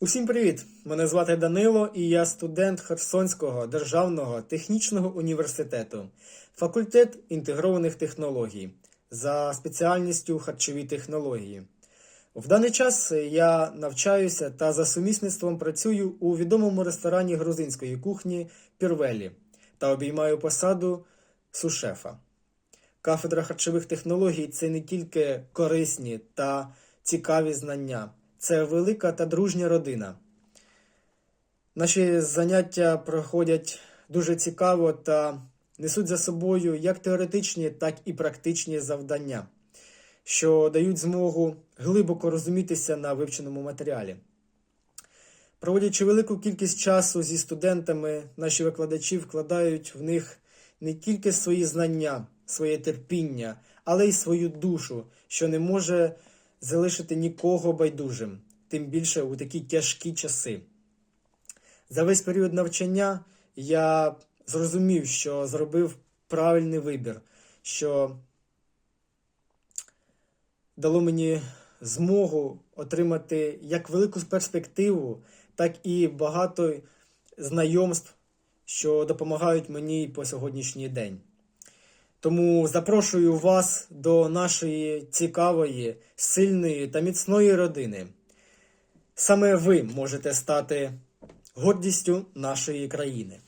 Усім привіт! Мене звати Данило і я студент Херсонського державного технічного університету, факультет інтегрованих технологій за спеціальністю харчові технології. В даний час я навчаюся та за сумісництвом працюю у відомому ресторані грузинської кухні Пірвелі та обіймаю посаду сушефа. Кафедра харчових технологій це не тільки корисні та цікаві знання, це велика та дружня родина. Наші заняття проходять дуже цікаво та несуть за собою як теоретичні, так і практичні завдання, що дають змогу глибоко розумітися на вивченому матеріалі. Проводячи велику кількість часу зі студентами, наші викладачі вкладають в них не тільки свої знання, своє терпіння, але й свою душу, що не може залишити нікого байдужим, тим більше у такі тяжкі часи. За весь період навчання я зрозумів, що зробив правильний вибір, що дало мені змогу отримати як велику перспективу, так і багато знайомств, що допомагають мені по сьогоднішній день. Тому запрошую вас до нашої цікавої, сильної та міцної родини. Саме ви можете стати гордістю нашої країни.